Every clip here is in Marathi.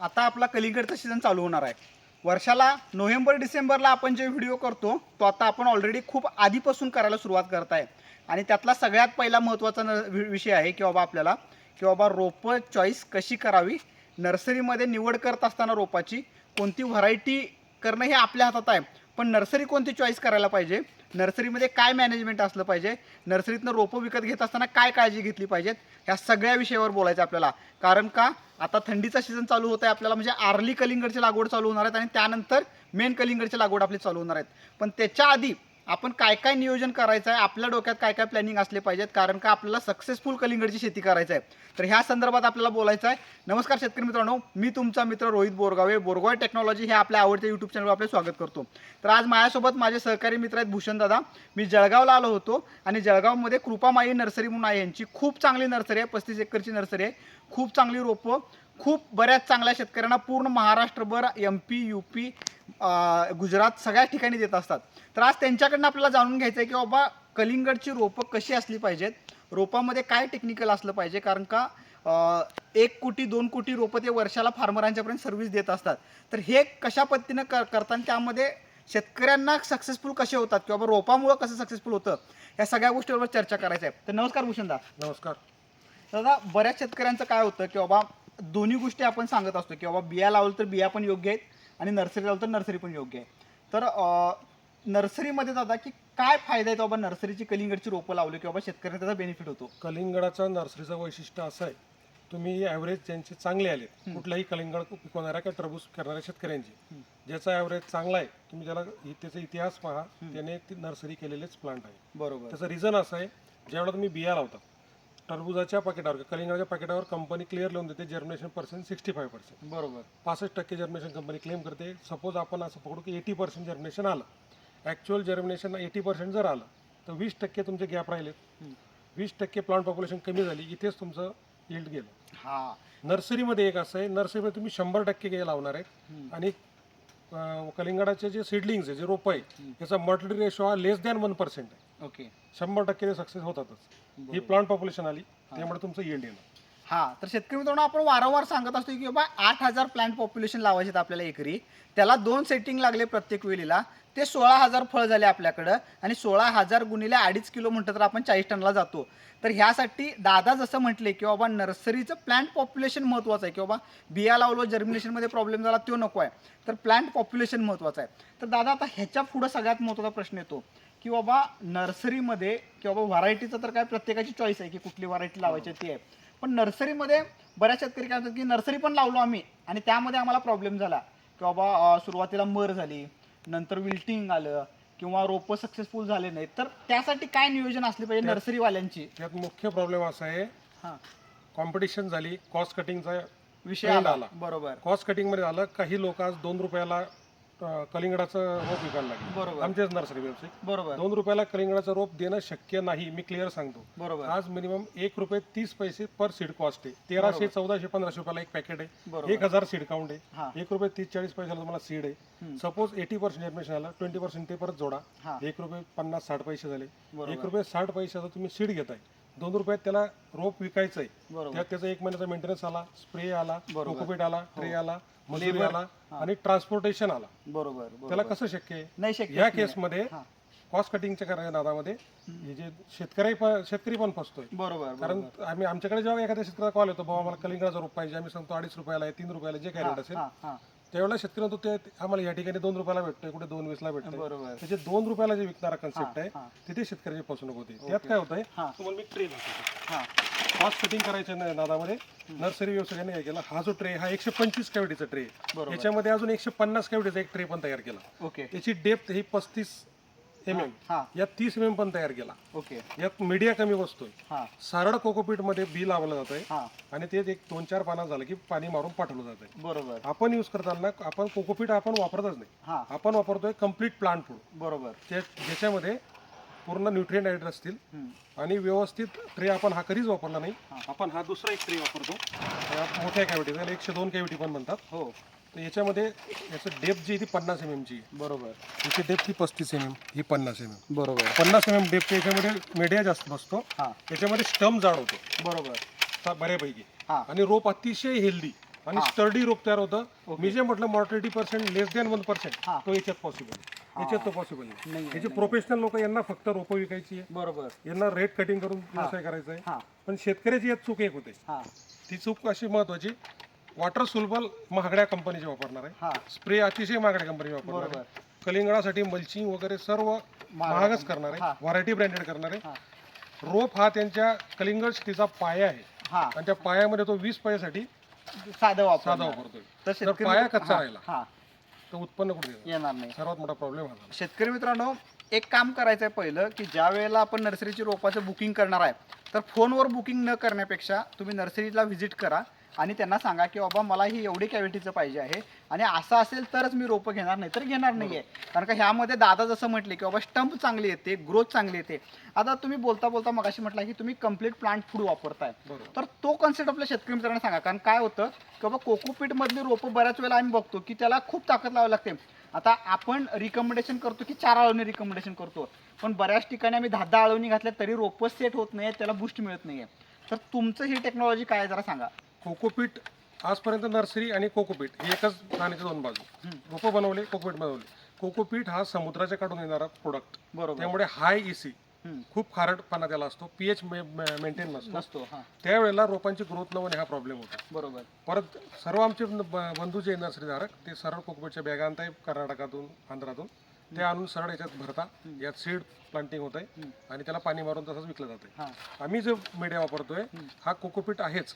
आता आपला कलिंगडचा सीझन चालू होणार आहे. वर्षाला नोव्हेंबर डिसेंबरला आपण जे व्हिडिओ करतो तो आता आपण ऑलरेडी खूप आधीपासून करायला सुरुवात करत आहे आणि त्यातला सगळ्यात पहिला महत्त्वाचा न वि- विषय आहे की बाबा आपल्याला की बाबा रोपं चॉईस कशी करावी? नर्सरीमध्ये निवड करत असताना रोपाची कोणती व्हरायटी करणं हे आपल्या हातात आहे. पण नर्सरी कोणती चॉईस करायला पाहिजे? नर्सरीमध्ये काय मॅनेजमेंट असलं पाहिजे? नर्सरीतनं रोपं विकत घेत असताना काय काळजी घेतली पाहिजेत ह्या सगळ्या विषयावर बोलायचं आहे आपल्याला. कारण का? आता थंडीचा सीझन चालू होत आहे आपल्याला म्हणजे आर्ली कलिंगडची लागवड चालू होणार आहेत आणि त्यानंतर मेन कलिंगडची लागवड आपली चालू होणार आहेत. पण त्याच्या आधी आपण काय काय नियोजन करायचं आहे आपल्या डोक्यात काय काय प्लॅनिंग असले पाहिजेत कारण का आपल्याला सक्सेसफुल कलिंगडची शेती करायचं आहे. तर ह्या संदर्भात आपल्याला बोलायचं आहे. नमस्कार शेतकरी मित्रांनो मी तुमचा मित्र रोहित बोरगावे बोरगाव टेक्नॉलॉजी हे आपल्या आवडत्या यूट्यूब चॅनलवर आपले स्वागत करतो. तर आज माझ्यासोबत माझे सहकारी मित्र आहेत भूषण दादा. मी जळगावला आलो होतो आणि जळगावमध्ये कृपामाई नर्सरी म्हणून आहे यांची. खूप चांगली नर्सरी आहे पस्तीस एकरची नर्सरी आहे. खूप चांगली रोपं खूप बऱ्याच चांगल्या शेतकऱ्यांना पूर्ण महाराष्ट्रभर M P U P Gujarat सगळ्या ठिकाणी देत असतात. तर आज त्यांच्याकडनं आपल्याला जाणून घ्यायचं आहे की बाबा कलिंगडची रोपं कशी असली पाहिजेत? रोपामध्ये काय टेक्निकल असलं पाहिजे? कारण का एक कोटी दोन कोटी रोपं ते वर्षाला फार्मरांच्यापर्यंत सर्व्हिस देत असतात. तर हे कशा पद्धतीनं कर करताना त्यामध्ये शेतकऱ्यांना सक्सेसफुल कसे होतात? किंवा बाबा रोपामुळं कसं सक्सेसफुल होतं? या सगळ्या गोष्टीवर चर्चा करायचं आहे तर नमस्कार भूषणदा. नमस्कार. दादा बऱ्याच शेतकऱ्यांचं काय होतं की बाबा दोन्ही गोष्टी आपण सांगत असतो की बाबा बिया लावलं तर बिया पण योग्य आहेत आणि नर्सरी लावलं तर नर्सरी पण योग्य आहे. तर नर्सरीमध्ये दादा की काय फायदा आहे बाबा नर्सरीची कलिंगडची रोपं लावली की बाबा शेतकऱ्यांना त्याचा बेनिफिट होतो? कलिंगडाचा नर्सरीचं वैशिष्ट्य असं आहे तुम्ही ॲव्हरेज ज्यांचे चांगले आले कुठल्याही कलिंगड पिकवणाऱ्या किंवा टरबूज करणाऱ्या शेतकऱ्यांची ज्याचा ॲव्हरेज चांगला आहे तुम्ही त्याला इ- त्याचा इतिहास पहा त्याने ती नर्सरी केलेलेच प्लांट आहे. बरोबर. त्याचं रिझन असं आहे ज्यावेळेला तुम्ही बिया लावता टरबुजाच्या पाकिटावर कलिंगडाच्या पाकिटावर कंपनी क्लिअर लिहून देते. Germination percent sixty five percent बरोबर. पासष्ट टक्के जर्मिनेशन कंपनी क्लेम करते. सपोज आपण असं पकडू की एटी पर्सेंट जर्मिनेशन आलं. ॲक्च्युअल जर्मिनेशन एटी पर्सेंट जर आलं तर वीस टक्के तुमचे गॅप राहिलेत. वीस टक्के प्लांट पॉप्युलेशन कमी झाली इथेच तुमचं yield गेलं. हा. नर्सरीमध्ये एक असं आहे नर्सरीमध्ये तुम्ही शंभर टक्के लावणार आहेत. आणि कलिंगडाचे जे सिडलिंग्स आहे जे रोपं आहे याचा मर्टली रेशो हा लेस दॅन वन पर्सेंट आहे. ओके. शंभर टक्के ते सक्सेस होतातच. ही प्लांट पॉप्युलेशन आली त्यामुळे तुमचं yield येणार. हा तर शेतकरी मित्रांनो आपण वारंवार सांगत असतो की बाबा आठ हजार प्लांट पॉप्युलेशन लावायचे आहेत आपल्याला एकरी. त्याला दोन सेटिंग लागले प्रत्येक वेळीला ते सोळा हजार फळ झाले आपल्याकडं आणि सोळा हजार गुणिले अडीच किलो म्हटलं तर आपण चाळीस टनला जातो. तर ह्यासाठी दादा जसं म्हटले की बाबा नर्सरीचं प्लांट पॉप्युलेशन महत्त्वाचं आहे. की बाबा बिया लावलो जर्मिनेशनमध्ये प्रॉब्लेम झाला तो नको आहे. तर प्लांट पॉप्युलेशन महत्त्वाचं आहे. तर दादा आता ह्याच्या पुढं सगळ्यात महत्त्वाचा प्रश्न येतो. की बाबा नर्सरीमध्ये की बाबा व्हरायटीचं तर काय प्रत्येकाची चॉईस आहे की कुठली व्हरायटी लावायची ती आहे. पण नर्सरीमध्ये बऱ्याच शेतकरी काय म्हणतात की नर्सरी पण लावलो आम्ही आणि त्यामध्ये आम्हाला प्रॉब्लेम झाला. की बाबा सुरुवातीला मर झाली नंतर विल्टिंग आलं किंवा रोपं सक्सेसफुल झाले नाहीत. तर त्यासाठी काय नियोजन असले पाहिजे नर्सरीवाल्यांची? त्यात मुख्य प्रॉब्लेम असा आहे हां. कॉम्पिटिशन झाली कॉस्ट कटिंगचा विषय आला. आला. बरोबर. कॉस्ट कटिंगमध्ये झालं काही लोक आज दोन रुपयाला कलिंगडाचं रोप विकायला लागले. बरोबर. आमचेच नर्सरी व्यवसाय बरोबर. दोन रुपयाला कलिंगडाचं रोप देणं शक्य नाही मी क्लिअर सांगतो. बरोबर. आज मिनिमम एक रुपये तीस पैसे पर सीड कॉस्ट आहे. तेराशे चौदाशे पंधराशे रुपयाला एक पॅकेट आहे. एक हजार सीड काउंट हा. आहे एक रुपये तीस चाळीस पैशाला तुम्हाला सीड आहे. सपोज एटी पर्सेंट ऍडमिशन आलं ट्वेंटी पर्सेंट ते परत जोडा. हा. एक रुपये पन्नास साठ पैसे झाले. बरोबर. एक रुपये साठ पैशाचा तुम्ही सीड घेताय. दोन रुपयात त्याला रोप विकायचं आहे त्यात त्याचा एक महिन्याचा मेंटेनन्स आला स्प्रे आला. कोकोपीट आला ट्रे आला मजुरी. आला आणि ट्रान्सपोर्टेशन आला. बरोबर त्याला कसं शक्य आहे? नाही शक्य या केसमध्ये हा. कॉस्ट कटिंगच्या करा नादामध्ये हे जे शेतकरी पण शेतकरी पण फसतोय. बरोबर कारण आम्ही आमच्याकडे जेव्हा एखाद्या शेतकऱ्याचा कॉल येतो बाबा मला कलिंगडाचा रोप पाहिजे. आम्ही सांगतो अडीच रुपयाला आहे तीन रुपयाला जे काय रेट असेल. हां हां. त्यावेळेला शेतकरी म्हणतो ते आम्हाला या ठिकाणी दोन रुपयाला भेटतोय कुठे दोन वीसला भेटतोय. बरोबर. त्याचे दोन रुपयाला जे विकणारा कन्सेप्ट आहे हा. तिथे शेतकऱ्याची फसवणूक होते. त्यात काय होतंय हा. तुम्हाला मी ट्रे दाखवतो. हां. कॉस्ट कटिंग करायच्या ना- नादामध्ये नर्सरी व्यवसायाने काय केला. हा जो ट्रे हा एकशे पंचवीस कॅविटीचा ट्रे. बरोबर. याच्यामध्ये अजून एकशे पन्नास कॅविटीचा एक ट्रे पण तयार केला. ओके. याची डेप्थ ही पस्तीस एम एम हां. यात तीस एम एम पण तयार केला. ओके. यात मीडिया कमी बसतोय. हां. सारड कोकोपीटमध्ये बी लावलं जात आहे हां. आणि ते एक दोन चार पानं झालं की पाणी मारून पाठवलं जात आहे बरोबर. आपण यूज करताना आपण कोकोपीट आपण वापरतच नाही. हां. आपण वापरतोय कंप्लीट प्लांट फूड बरोबर. त्या ज्याच्यामध्ये पूर्ण न्यूट्रिएंट ॲड असतील हम्म. आणि व्यवस्थित ट्रे आपण हा कधीच वापरला नाही. आपण हा दुसरा एक ट्रे वापरतो. या मोठ्या कॅव्हिटी त्याला एकशे दोन कॅव्हिटी पण म्हणतात. हो. तर याच्यामध्ये याचं डेप्थ जी आहे ती पन्नास एम एमची बरोबर. याची डेप्थ ही पस्तीस एम एम ही पन्नास एम एम बरोबर. पन्नास एम एम डेप्थ याच्यामध्ये मीडिया जास्त बसतो. हां. याच्यामध्ये स्टम जाड होतो. बरोबर. सा- बऱ्यापैकी. हां. आणि रोप अतिशय हेल्दी आणि हा. स्टर्डी रोप तयार होतं. मी जे म्हटलं mortality percent less than one percent हा. तो याच्यात पॉसिबल याच्यात तो पॉसिबल नाही याचे प्रोफेशनल लोक यांना फक्त रोपं विकायची आहे. बरोबर. यांना रेट कटिंग करून व्यवसाय करायचा आहे. हा. पण शेतकऱ्याची यात चूक एक होते. हा. ती चूक अशी महत्वाची वॉटर सुलबल महागड्या कंपनीचे वापरणार आहे. हा. स्प्रे अतिशय महागड्या कंपनी वापरणार बरोबर. आहे कलिंगडासाठी मल्चिंग वगैरे सर्व महागच करणार हा. आहे व्हरायटी ब्रँडेड करणार आहे. रोप हा त्यांच्या कलिंगड शेतीचा पाया आहे. हा. आणि त्या पायामध्ये तो वीस पायासाठी साधं वापर साधा वापरतोय. तर शेतकरी पाया कच्चा हा, राहिला. हा. तर उत्पन्न कुठे येणार? येणार नाही. सर्वात मोठा प्रॉब्लेम हा झाला. शेतकरी मित्रांनो एक काम करायचं आहे पहिलं की ज्या वेळेला आपण नर्सरीची रोपाचं बुकिंग करणार आहे तर फोनवर बुकिंग न करण्यापेक्षा तुम्ही नर्सरीला व्हिजिट करा. आणि त्यांना सांगा की बाबा मला ही एवढी कॅव्हिटीचं पाहिजे आहे. आणि असं असेल तरच मी रोपं घेणार नाही तर घेणार नाही आहे. कारण का ह्यामध्ये दादा जसं म्हटले की बाबा स्टंप चांगली येते ग्रोथ चांगली येते. आता तुम्ही बोलता बोलता मगाशी म्हटलं की तुम्ही कंप्लीट प्लांट फूड वापरताय. तर तो कन्सेप्ट आपल्या शेतकरी मित्रांना सांगा. कारण काय होतं की बाबा कोकोपीट मधली रोपं बऱ्याच वेळेला आम्ही बघतो की त्याला खूप ताकद लावावी लागते. आता आपण रिकमेंडेशन करतो की चार आळवणी रिकमेंडेशन करतो. पण बऱ्याच ठिकाणी आम्ही दहा दहा आळवणी घातल्या तरी रोपं सेट होत नाही त्याला बूस्ट मिळत नाहीये. तर तुमचं ही टेक्नॉलॉजी काय आहे जरा सांगा. कोकोपीट आजपर्यंत नर्सरी आणि कोकोपीट हे एकच नाण्याच्या दोन बाजू. रोपं बनवले कोकोपीट बनवले. कोकोपीट हा समुद्राच्या काढून येणारा प्रोडक्ट बरोबर. त्यामुळे हाय इसी. खूप खारटपणा त्याला असतो. पीएच मेंटेन नसतो. त्यावेळेला रोपांची ग्रोथ न होणे हा प्रॉब्लेम होतो. बरोबर. परत सर्व आमचे बंधू जे नर्सरीधारक ते सरळ कोकोपीटच्या बॅगा आणताय कर्नाटकातून आंध्रातून ते आणून सरळ याच्यात भरता. यात सीड प्लांटिंग होत आहे आणि त्याला पाणी मारून तसंच विकलं जातंय. हा. आम्ही जो मीडिया वापरतोय हा कोकोपीट आहेच.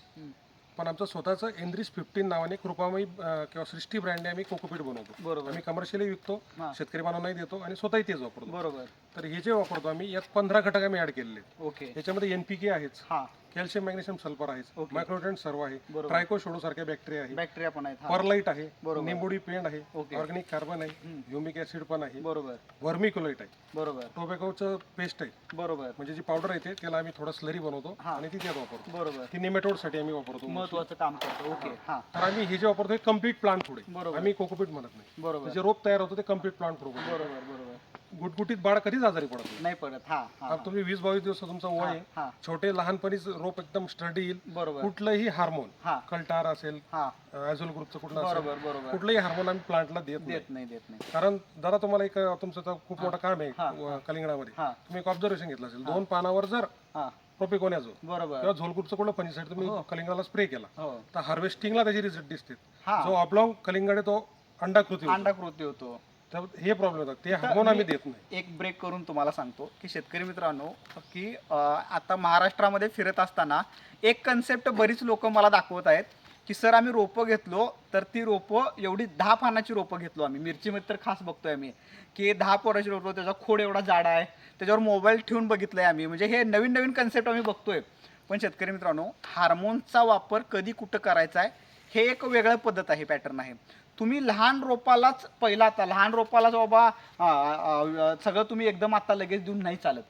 पण आमचं स्वतःचं एनरिस फिफ्टीन नावाने कृपामयी अं, किंवा सृष्टी ब्रँडने आम्ही कोकोपीट बनवतो. बरोबर. आम्ही कमर्शियली विकतो हा. शेतकरी बांधवांनाही देतो आणि स्वतःही तेच वापरतो. बरोबर. तर हे जे वापरतो आम्ही यात पंधरा घटक आम्ही ऍड केलेले आहेत. ओके. याच्यामध्ये एनपीके आहेच. हा. कॅल्शियम मॅग्नेशियम सल्फर आहेच. ओके. मायक्रोट्रेंट सर्व आहे. बरोबर. ट्रायकोशोडो सारख्या बॅक्टेरिया आहे बॅक्टेरिया पण आहेत हा. परलाईट आहे. बरोबर. निंबोडी पेंड आहे. ओके. ऑर्गॅनिक कार्बन आहे. हम्म. ह्युमिक ऍसिड पण आहे. बरोबर. व्हर्मिक्युलाइट आहे. बरोबर. टोबॅकोचं पेस्ट आहे. बरोबर. म्हणजे जी पावडर येते त्याला आम्ही थोडा स्लरी बनवतो हा. आणि ती त्यात वापरतो. बरोबर. ती नेमॅटोडसाठी आम्ही वापरतो. महत्वाचं काम करतो. ओके. हा. तर आम्ही हे जे वापरतो हे कंप्लीट प्लांट फूड आहे बरोबर. आम्ही कोकोपीट म्हणत नाही. बरोबर. जे रोप तयार होतो ते कंप्लीट प्लांट फूड बरोबर बरोबर. गुटगुटीत बाळ कधीच आजारी पडत नाही. नाही पडत हा हा आता तुम्ही वीस बावीस दिवस तुमचं वय आहे. हा. छोटे लहानपणीच रोप एकदम स्टडी येईल. बरोबर. कुठलंही हार्मोन हा. कल्टार असेल हा. ॲझोल ग्रुपचं कुठलं असेल बरोबर बरोबर. कुठलंही हार्मोन आम्ही प्लांटला देत नाही. देत नाही देत नाही. कारण जरा तुम्हाला एक तुमचं तर खूप मोठं काम आहे हा, कलिंगडामध्ये. हा. तुम्ही एक ऑब्झर्वेशन घेतलं असेल. दोन पानावर जर हा. बरोबर. किंवा झोलग्रुपचं कुठलं फंजीसाईड तुम्ही कलिंगडाला स्प्रे केला हो. तर हार्वेस्टिंगला त्याचे रिझल्ट दिसते. हा. जो ऑब्लॉंग कलिंगड आहे तो अंडाकृती होतो. अंडाकृती होतो. तर हे प्रॉब्लेम होतात ते हार्मोन आम्ही देत नाही. एक ब्रेक करून तुम्हाला सांगतो की शेतकरी मित्रांनो की अं, आता महाराष्ट्रामध्ये फिरत असताना एक कन्सेप्ट बरीच लोक मला दाखवत आहेत की सर आम्ही रोपं घेतलो तर ती रोपं एवढी दहा पानाची रोपं घेतलो आम्ही. मिरचीमध्ये तर खास बघतोय आम्ही की दहा पोराची रोपं त्याचा खोड एवढा जाडा आहे त्याच्यावर मोबाईल ठेवून बघितलंय आम्ही. म्हणजे हे नवीन नवीन कन्सेप्ट आम्ही बघतोय. पण शेतकरी मित्रांनो हार्मोनचा वापर कधी कुठं करायचा आहे हे एक वेगळं पद्धत आहे पॅटर्न आहे. तुम्ही लहान रोपालाच पहिला आता लहान रोपालाच बाबा सगळं तुम्ही एकदम आता लगेच देऊन नाही चालत.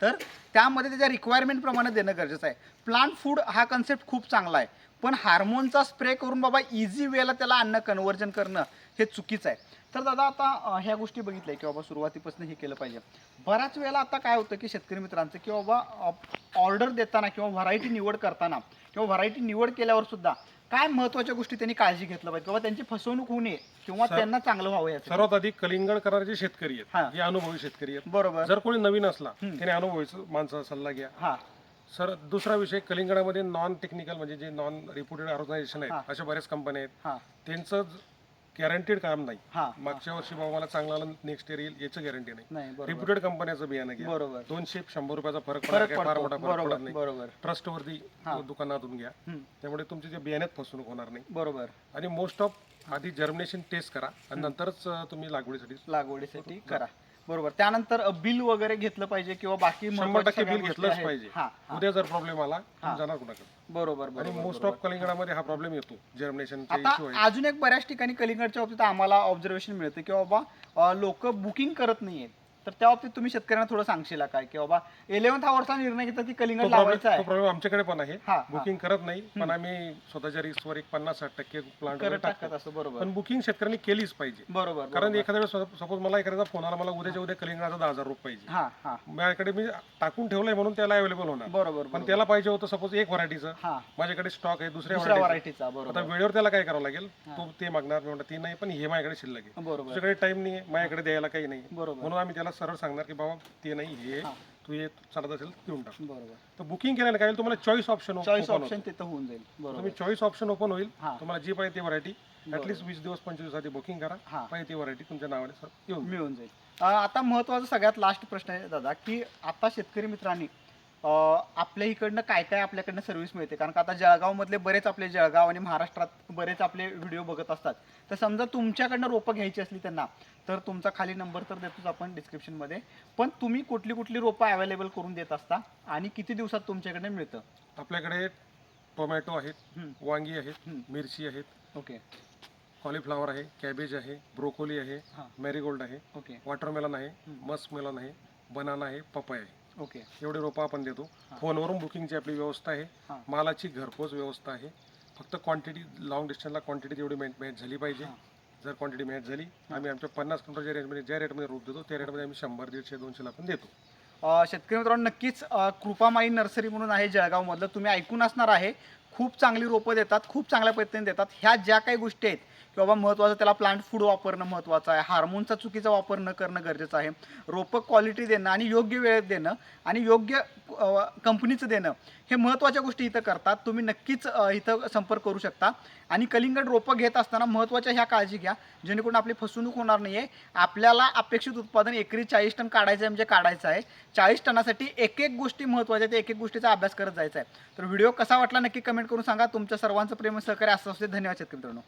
तर त्यामध्ये त्याच्या रिक्वायरमेंटप्रमाणे देणं गरजेचं आहे. प्लांट फूड हा कन्सेप्ट खूप चांगला आहे. पण हार्मोनचा स्प्रे करून बाबा इझी वेला त्याला अन्न कन्वर्जन करणं हे चुकीचं आहे. तर दादा आता ह्या गोष्टी बघितल्या की बाबा सुरुवातीपासून हे केलं पाहिजे. बऱ्याच वेळेला आता काय होतं की शेतकरी मित्रांचं की बाबा ऑर्डर देताना किंवा व्हरायटी निवड करताना किंवा व्हरायटी निवड केल्यावर सुद्धा काय महत्त्वाच्या गोष्टी त्यांनी काळजी घेतलं पाहिजे? किंवा त्यांची फसवणूक होऊ नये किंवा सर- त्यांना चांगलं व्हावं याचं. सर्वात आधी कलिंगड करणारे जे शेतकरी हा. आहेत जे अनुभवी शेतकरी आहेत. बरोबर. जर कोणी नवीन असला हम्म. त्याने अनुभवी माणसाचा सल्ला घ्या. हा. सर दुसरा विषय कलिंगडामध्ये नॉन टेक्निकल म्हणजे जे नॉन रिपोर्टेड ऑर्गनायझेशन हा. आहेत अशा बऱ्याच कंपन्या आहेत. हा. त्यांचं गॅरंटीड काम नाही. हा मागच्या वर्षी बाबा मला चांगला नेक्स्ट इयर येईल याचं गॅरंटी नाही. नाही बरोबर. रिप्युटेड कंपन्याचं बियाणं घ्या. बरोबर. दोनशे शंभर रुपयाचा फरक फरक फार पडतो. मोठा फरक बरोबर पडत नाही. बरोबर. ट्रस्टवरती. दुकानातून घ्या. हम्म, त्यामुळे तुमची जे बियाण्यात फसवणूक होणार नाही. बरोबर. आणि मोस्ट ऑफ आधी जर्मिनेशन टेस्ट करा आणि नंतरच अं, तुम्ही लागवडीसाठी लागवडीसाठी करा. बरोबर. त्यानंतर बिल वगैरे घेतलं पाहिजे किंवा बाकी शंभर महत्त्वाच्या टक्के सगळ्या बिल गोष्टी घेतलंच आहेत. पाहिजे. हा. उद्या जर प्रॉब्लेम आला जाणार कुणाकडे बरोबर आणि बरोबर. मोस्ट ऑफ कलिंगडामध्ये हा प्रॉब्लेम येतो. जर्मिनेशनचा आता इश्यू आहे अजून एक बऱ्याच ठिकाणी कलिंगडच्या बाबतीत आम्हाला ऑब्झर्वेशन मिळतं की बाबा लोक बुकिंग करत नाहीयेत. तर त्या बाबतीत तुम्ही शेतकऱ्यांना थोडं सांगशील काय? की बाबा इलेव्हन्थ आवरचा निर्णय घेतला की कलिंगड लावायचा तो आहे प्रॉब्लेम आमच्याकडे पण आहे. हा, हा. बुकिंग करत नाही पण आम्ही स्वतःच्या रिस्कवर एक पन्नास साठ टक्के प्लांट करत टाकत. असं बरोबर. पण बुकिंग शेतकऱ्यांनी केलीच पाहिजे. बरोबर कारण बरोबर. एखाद्या वेळेस सपोज मला एखाद्याचा फोन आला मला उद्याच्या उद्या कलिंगडाचा दहा हजार रुपये पाहिजे. हा हा. माझ्याकडे मी टाकून ठेवलंय म्हणून त्याला अवेलेबल होणार. बरोबर पण बरोबर. त्याला पाहिजे होतं सपोज एक व्हरायटीचं. हा. माझ्याकडे स्टॉक आहे दुसऱ्या दुसऱ्या व्हरायटीचं. व्हरायटीचा आता बरोबर वेळेवर त्याला काय करावं लागेल? तो ते मागणार मी ती नाही पण हे माझ्याकडे शिल्लक आहे. बरोबर. टाइम नाही आहे माझ्याकडे द्यायला काही नाही. बरोबर. म्हणून आम्ही त्याला सरळ सांगणार की बाबा ते नाही हे हा. तू हे चालत असेल देऊन टाक. बरोबर. तर बुकिंग केल्याने काय होईल तुम्हाला चॉईस ऑप्शन चॉईस ऑप्शन तिथं होऊन जाईल. बरोबर. तुम्ही चॉईस ऑप्शन ओपन होईल. हा. तुम्हाला जी पाहिजे ती व्हरायटी ऍटलीस्ट वीस दिवस पंचवीस आधी बुकिंग करा. हा. पाहिजे ती व्हरायटी तुमच्या नावाने सर येऊन. मिळून जाईल. अं, आता महत्त्वाचा सगळ्यात लास्ट प्रश्न आहे दादा की आता शेतकरी मित्रांनी आपल्या इकडनं काय काय आपल्याकडनं सर्व्हिस मिळते कारण का आता जळगावमधले बरेच आपले जळगाव आणि महाराष्ट्रात बरेच आपले व्हिडिओ बघत असतात तर समजा तुमच्याकडनं रोपं घ्यायची असली त्यांना तर तुमचा खाली नंबर तर देतोच आपण डिस्क्रिप्शनमध्ये पण तुम्ही कुठली कुठली रोपं अवेलेबल करून देत असता आणि किती दिवसात तुमच्याकडे मिळतं आपल्याकडे टोमॅटो आहेत. वांगी आहेत. मिरची आहेत ओके कॉलीफ्लॉवर आहे कॅबेज आहे ब्रोकोली आहे हां. मॅरीगोल्ड आहे ओके वॉटरमेलन आहे. मस्क मेलन आहे बनाना आहे पपई आहे ओके. एवढे रोपं आपण देतो. फोनवरून बुकिंगची आपली व्यवस्था आहे. हां. मालाची घरपोच व्यवस्था आहे. फक्त क्वांटिटी लॉंग डिस्टन्सला क्वांटिटी तेवढी मॅच मॅच झाली पाहिजे. जर क्वांटिटी मॅच झाली आम्ही आमच्या पन्नास क्विंटलच्या रेंजमध्ये ज्या रेटमध्ये रोप देतो त्या रेटमध्ये आम्ही शंभर दीडशे दोनशेला पण देतो. अ, शेतकरी मित्रांनो नक्कीच अ, कृपामाई नर्सरी म्हणून आहे जळगावमधलं. तुम्ही ऐकून असणार आहे. खूप चांगली रोपं देतात खूप चांगल्या पद्धतीने देतात. ह्या ज्या काही गोष्टी आहेत की बाबा महत्त्वाचं त्याला प्लांट फूड वापरणं महत्त्वाचं आहे. हार्मोनचा चुकीचा वापर न करणं गरजेचं आहे. रोपं क्वालिटी देणं आणि योग्य वेळेत देणं आणि योग्य कंपनीचं देणं हे महत्त्वाच्या गोष्टी इथं करतात. तुम्ही नक्कीच इथं संपर्क करू शकता. आणि कलिंगड रोपं घेत असताना महत्त्वाच्या ह्या काळजी घ्या. जेणेकरून आपली फसवणूक होणार नाही आहे आपल्याला अपेक्षित उत्पादन एकरी चाळीस टन काढायचं आहे म्हणजे काढायचं आहे. चाळीस टनासाठी एक एक गोष्टी महत्त्वाच्या आहेत. एक एक गोष्टीचा अभ्यास करत जायचा आहे. तर व्हिडिओ कसा वाटला नक्की कमेंट करून सांगा. तुमच्या सर्वांचं प्रेम सहकार्य असं असते धन्यवाद शेतकरी मित्रांनो.